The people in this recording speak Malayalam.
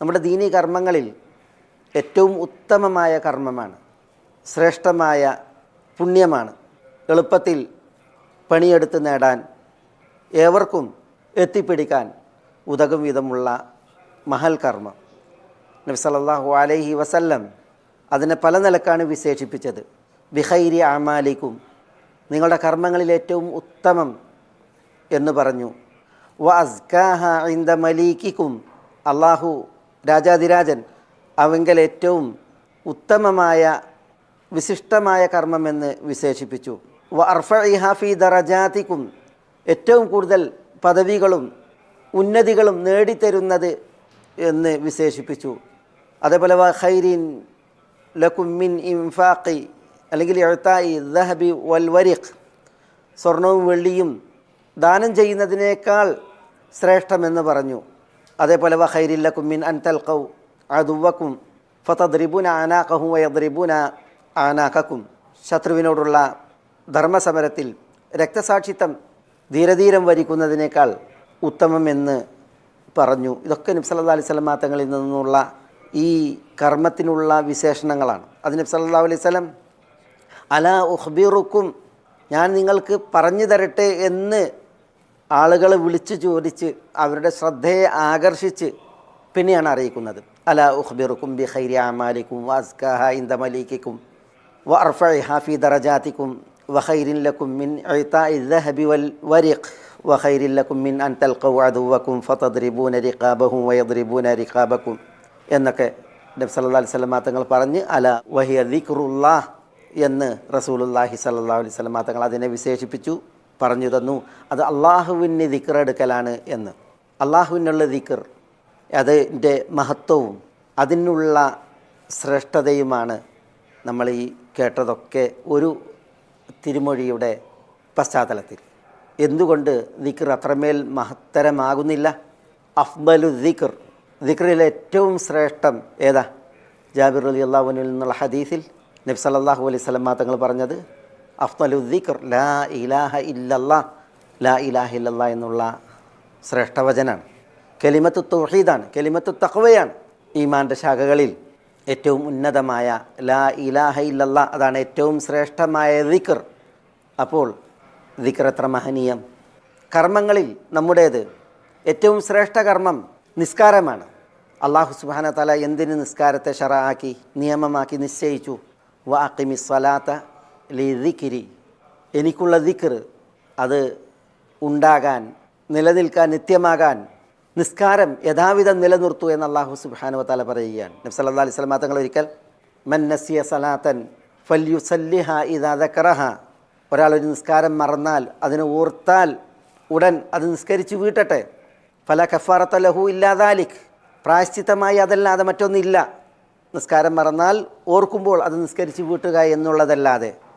നമ്മുടെ ദീനി കർമ്മങ്ങളിൽ ഏറ്റവും ഉത്തമമായ കർമ്മമാണ് ശ്രേഷ്ഠമായ പുണ്യമാണ്. എളുപ്പത്തിൽ പണിയെടുത്ത് നേടാൻ ഏവർക്കും എത്തിപ്പിടിക്കാൻ ഉതകും വിധമുള്ള മഹൽ കർമ്മം. നബി സല്ലല്ലാഹു അലൈഹി വസല്ലം അതിനെ പല നിലക്കാണ് വിശേഷിപ്പിച്ചത്. ബിഹൈരി ആമാലിക്കും നിങ്ങളുടെ കർമ്മങ്ങളിൽ ഏറ്റവും ഉത്തമം എന്ന് പറഞ്ഞു. വ അസ്കാഹ ഇന്ദ മലീക്കിക്കും അള്ളാഹു രാജാതിരാജൻ അവങ്കൽ ഏറ്റവും ഉത്തമമായ വിശിഷ്ടമായ കർമ്മമെന്ന് വിശേഷിപ്പിച്ചു. വ അർഫ ഇഹാഫി ദറജാത്തിക്കും ഏറ്റവും കൂടുതൽ പദവികളും ഉന്നതികളും നേടിത്തരുന്നത് എന്ന് വിശേഷിപ്പിച്ചു. അതേപോലെ വ ഖൈരിൻ ലക്കുമിൻ ഇംഫാഖി അല്ലെങ്കിൽ എഴുത്തായി ദഹബി വൽവരിഖ് സ്വർണവും വെള്ളിയും ദാനം ചെയ്യുന്നതിനേക്കാൾ ശ്രേഷ്ഠമെന്ന് പറഞ്ഞു. അതേപോലെ വഹൈരില്ലക്കും മിൻ അൻ തൽക്കൗ അതുവക്കും ഫതദ്രിബുന ആനാക്കഹു വയദ്രിബുന ആനാക്കും ശത്രുവിനോടുള്ള ധർമ്മസമരത്തിൽ രക്തസാക്ഷിത്വം ധീരധീരം വരിക്കുന്നതിനേക്കാൾ ഉത്തമമെന്ന് പറഞ്ഞു. ഇതൊക്കെ നബ്സല്ലാ അലൈഹി സ്വലം നിന്നുള്ള ഈ കർമ്മത്തിനുള്ള വിശേഷണങ്ങളാണ്. അത് നബ്സല്ലാ അലൈഹി സ്വലം അല ഉഹ്ബിറുക്കും ഞാൻ നിങ്ങൾക്ക് പറഞ്ഞു തരട്ടെ എന്ന് ആളുകളെ വിളിച്ച് ചോദിച്ച് അവരുടെ ശ്രദ്ധയെ ആകർഷിച്ച് പിന്നെയാണ് അറിയിക്കുന്നത്. അല ഉഹ്ബിറുക്കും ബി ഹൈരി അമാലിക്കും വാസ്കാഹ ഇന്ദ മലീക്കും വ അർഫ ഹാഫി ദറജാത്തിക്കും വഹൈരിൻ ലക്കും മിൻ ദഹബി വൽ വരിഖ് വഹൈരിൻ ലക്കും മിൻ അൻ തൽക്കും ഫതദ്രിബൂന റിഖാബഹും വയദ്രിബൂന റിഖാബക്കും എന്നൊക്കെ നബി സല്ലാ അലൈഹി സ്വലമാ തങ്ങൾ പറഞ്ഞ് അല വഹിയ ദിഖ്റുല്ലാഹ് എന്ന് റസൂലുല്ലാഹി സല്ലാ അലൈഹി സ്വലമാ തങ്ങൾ അതിനെ വിശേഷിപ്പിച്ചു. പറഞ്ഞു തന്നു. അത് അള്ളാഹുവിന്റെ ദിക്കർ എടുക്കലാണ് എന്ന്. അള്ളാഹുവിനുള്ള ദിക്കർ അതിന്റെ മഹത്വവും അതിനുള്ള ശ്രേഷ്ഠതയുമാണ് നമ്മൾ ഈ കേട്ടതൊക്കെ ഒരു തിരുമൊഴിയുടെ പശ്ചാത്തലത്തിൽ. എന്തുകൊണ്ട് ദിക്കർ അത്രമേൽ മഹത്തരമാകുന്നില്ല? അഫ്ബലു ദിക്കർ ദിക്കറിൽ ഏറ്റവും ശ്രേഷ്ഠം ഏതാ? ജാബിർ അലി അള്ളാഹുവിനിൽ നിന്നുള്ള ഹദീസിൽ നബി സല്ലല്ലാഹു അലൈഹി സ്വലം തങ്ങൾ പറഞ്ഞത് അഫ്ബലു ദിക്ർ ലാ ഇലാഹ ഇല്ലല്ലാ ലാ ഇലാഹ ഇല്ലല്ലാ എന്നുള്ള ശ്രേഷ്ഠവചനാണ്. കെലിമത്ത് തൗഹീദാണ് കെലിമത്ത് തഖ്വയാണ് ഈമാന്റെ ശാഖകളിൽ. ഏറ്റവും ഉന്നതമായ ലാ ഇലാഹ ഇല്ലല്ലാ അതാണ് ഏറ്റവും ശ്രേഷ്ഠമായ ദിക്ർ. അപ്പോൾ ദിക്ർ എത്ര മഹനീയം. കർമ്മങ്ങളിൽ നമ്മുടേത് ഏറ്റവും ശ്രേഷ്ഠ കർമ്മം നിസ്കാരമാണ്. അള്ളാഹു സുബാന തല എന്തിന് നിസ്കാരത്തെ ഷറാക്കി നിയമമാക്കി നിശ്ചയിച്ചു? വാക്കിമി സ്വലാത്ത ലി ദിക്കിരി എനിക്കുള്ള ദിക്കർ അത് ഉണ്ടാകാൻ നിലനിൽക്കാൻ നിത്യമാകാൻ നിസ്കാരം യഥാവിധം നിലനിർത്തു എന്ന് അള്ളാഹു സുബാനു താല പറയുകയാണ്. നബി അല്ലാ അലൈഹി വസല്ലം തങ്ങൾ ഒരിക്കൽ മൻ നസിയ സലാത്തൻ ഫല്യുസല്ലിഹ ഇദാ ദക്കറഹ. ഒരാൾ ഒരു നിസ്കാരം മറന്നാൽ അതിനെ ഓർത്താൽ ഉടൻ അത് നിസ്കരിച്ച് വീട്ടട്ടെ. ഫല കഫാറത്ത ലഹു ഇല്ലാതാലിഖ് പ്രായശ്ചിത്തമായി അതല്ലാതെ മറ്റൊന്നില്ല. നിസ്കാരം മറന്നാൽ ഓർക്കുമ്പോൾ അത് നിസ്കരിച്ച് വീട്ടുക എന്നുള്ളതല്ലാതെ.